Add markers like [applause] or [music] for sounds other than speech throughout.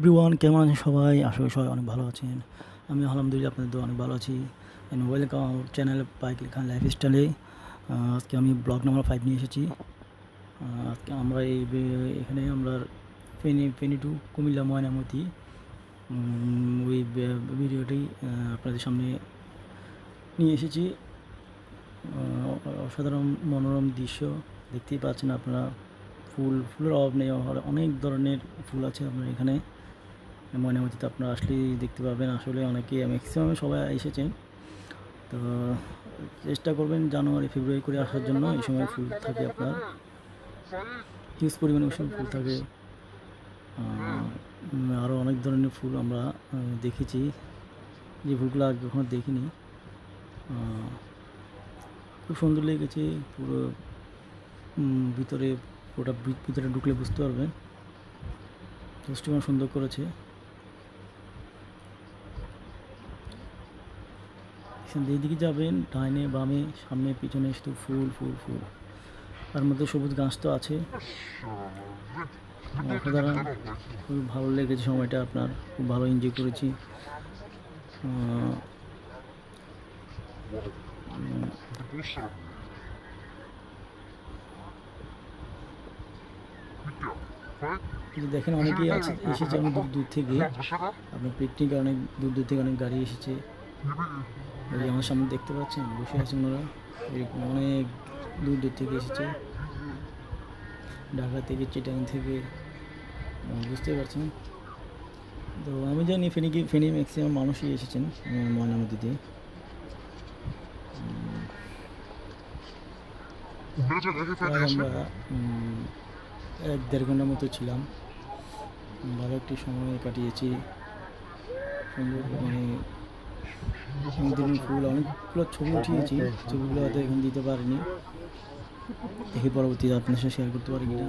Everyone কেমন আছেন সবাই? করি সবাই অনেক ভালো আছেন। আমি আলহামদুলিল্লাহ আপনাদের অনেক ভালো আছি। অ্যান্ড ওয়েলকাম আমার চ্যানেল পাইক লেখান লাইফ স্টাইলে আজকে আমি ব্লগ নাম্বার ফাইভ নিয়ে এসেছি। আজকে আমরা এই এখানে আমরা ফেনি ফেনি টু কুমিল্লা ময়নামতি। ওই ভিডিওটি আপনাদের সামনে নিয়ে এসেছি। অসাধারণ মনোরম দৃশ্য দেখতেই পাচ্ছেন আপনারা। ফুল ফুলের অভাব নেই। অনেক ধরনের ফুল আছে আপনার এখানে। ময়নামতিতে আপনারা আসলেই দেখতে পাবেন, আসলে অনেকে ম্যাক্সিমাম সবাই এসেছেন। তো চেষ্টা করবেন জানুয়ারি, ফেব্রুয়ারি করে আসার জন্য, এই সময় ফুল থাকে আপনার। হিউজ পরিমাণে ওই ফুল থাকে। আরও অনেক ধরনের ফুল আমরা দেখেছি। যে ফুলগুলো আগে কখনো দেখিনি। খুব সুন্দর লেগেছে। পুরো ভিতরে পুরোটা ভিতরে ঢুকলে বুঝতে পারবেন। দৃষ্টিকোণ সুন্দর করেছে। এখান দিয়ে দিকে যাবেন, ডাইনে, বামে, সামনে, পিছনে শুধু ফুল ফুল ফুল। তার মধ্যে সবুজ গাছ তো আছে। অসাধারণ। খুব ভালো লেগেছে সময়টা আপনার। খুব ভালো এনজয় করেছি। দেখেন অনেকেই আছে, এসেছে অনেক দূর দূর থেকে। আপনার পিকনিকে অনেক দূর দূর থেকে অনেক গাড়ি এসেছে। এই আমার সামনে দেখতে পাচ্ছেন বসে আছেন ওনারা এরকম অনেক দূর দূর থেকে এসেছে। ঢাকা থেকে চিটাং থেকে। বুঝতে পারছেন? তো আমি জানি ফেনি ফেনি ম্যাক্সিমাম মানুষই এসেছেন আহ, ময়নামতিতে প্রায় আমরা এক দেড় ঘণ্টার মতো ছিলাম। ভালো একটি সময় কাটিয়েছি। সুন্দর মানে সমুদ্রের ফুল অনেকগুলো ছবি উঠিয়েছি। ছবিগুলো হয়তো এখন দিতে পারিনি। দেখি পরবর্তীতে আপনার সাথে শেয়ার করতে পারি কিনা।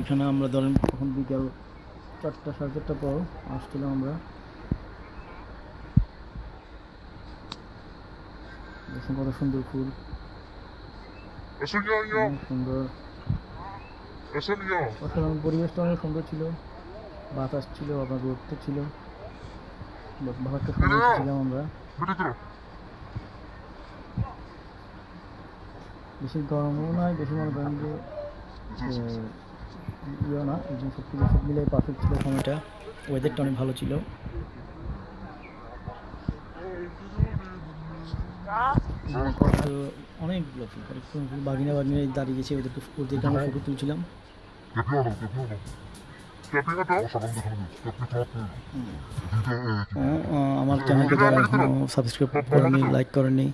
এখানে আমরা ধরেন তখন বিকাল চারটা সাড়ে চারটার পর আসছিলাম আমরা। দেখুন কত সুন্দর ফুল। সুন্দর। অসাধারণ পরিবেশটা অনেক সুন্দর ছিল। বাতাস ছিল আপনার রোদটা ছিল। বা- ভালো একটা সময় ছিলাম আমরা। বেশি গরমও নয় বেশি মনে করেন যে যে ইয়ে না একদম সব কিছু সব মিলে পারফেক্ট ছিল সময়টা। ওয়েদারটা অনেক ভালো ছিল। তো অনেকগুলো ফুল অনেকগুলো ফুল বাগিনা বাগিনা দাঁড়িয়েছে ওদেরকে ওদেরকে আমরা ফটো তুলছিলাম। আমার চ্যানেলকে যারা এখনও সাবস্ক্রাইব করেনি লাইক করেনি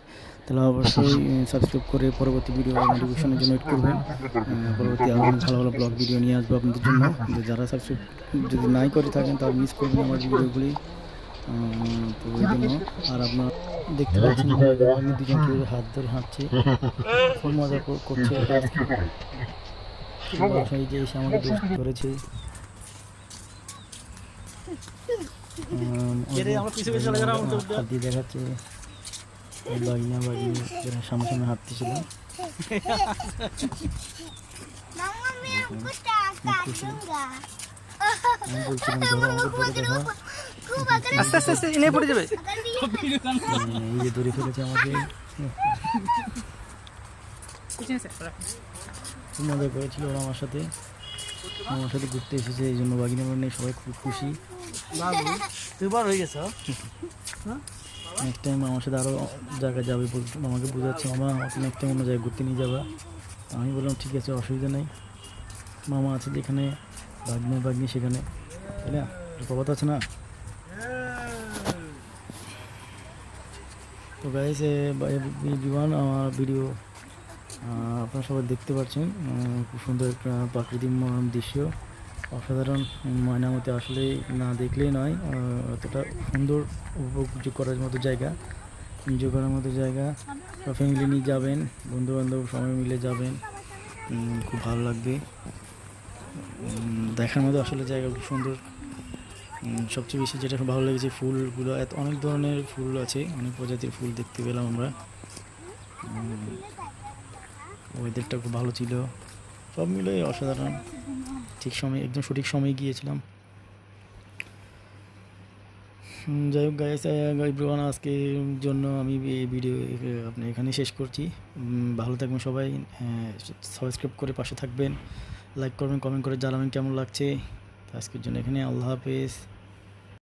তাহলে অবশ্যই [laughs] সাবস্ক্রাইব করে পরবর্তী ভিডিও নোটিফিকেশনের জন্য ওয়েট করবেন। পরবর্তী আরও ভালো ভালো ব্লগ ভিডিও নিয়ে আসব আপনাদের জন্য। যারা সাবস্ক্রাইব যদি নাই করে থাকেন তাহলে মিস করবেন আমার ভিডিওগুলি তো ওই জন্য আর আপনার দেখতে পাচ্ছেন আমি দুজন কেউ হাত ধরে হাঁটছে। খুব মজা করছে। [laughs] বাসায় যে এসে আমাকে দোষ করেছে আম, হাত দিয়ে দেখাচ্ছে বাগিনা বাগিনি সামনে সামনে হাঁটতেছিল Mamma mia, questa cazzonga. আমি বলছিলাম ধরো আমাকে ধরে দেখো আস্তে আস্তে আস্তে এনে পড়ে যাবে এই যে ফেলেছে আমাকে মজা করেছিল ওরা আমার সাথে আমার সাথে ঘুরতে এসেছে এই জন্য বাগিনা বাগিনী সবাই খুব খুশি বাবু দুবার হয়ে গেছ নেক্সট টাইম আমার সাথে আরও জায়গায় যাবে আমাকে বোঝাচ্ছে মামা আমাকে নেক্সট টাইম অন্য জায়গায় ঘুরতে নিয়ে যাবা আমি বললাম ঠিক আছে অসুবিধা নেই মামা আছে যেখানে বাগনি বাগনি সেখানে তাই না কথা আছে না তো গাইস বিমান আমার ভিডিও আপনারা সবাই দেখতে পাচ্ছেন খুব সুন্দর একটা প্রাকৃতিক মনোরম দৃশ্য। অসাধারণ ময়নামতি আসলে না দেখলেই নয় এতটা সুন্দর উপভোগ করার মতো জায়গা এনজয় করার মতো জায়গা। সব ফ্যামিলি নিয়ে যাবেন বন্ধু বান্ধব সবাই মিলে যাবেন খুব ভালো লাগবে। দেখার মতো আসলে জায়গা খুব সুন্দর। সবচেয়ে বেশি যেটা ভালো লেগেছে, ফুলগুলো, এত অনেক ধরনের ফুল আছে, অনেক প্রজাতির ফুল দেখতে পেলাম আমরা। ওয়েদারটা খুব ভালো ছিল। সব মিলে অসাধারণ। ঠিক সময়, একদম সঠিক সময়ে গিয়েছিলাম। যাই হোক গাইস এভরিওয়ান আজকের জন্য আমি এই ভিডিও আপনি এখানে শেষ করছি। ভালো থাকবেন সবাই। সাবস্ক্রাইব করে পাশে থাকবেন। লাইক করবেন কমেন্ট করে জানাবেন কেমন লাগছে। আজকের জন্য এখানে, আল্লাহ হাফেজ।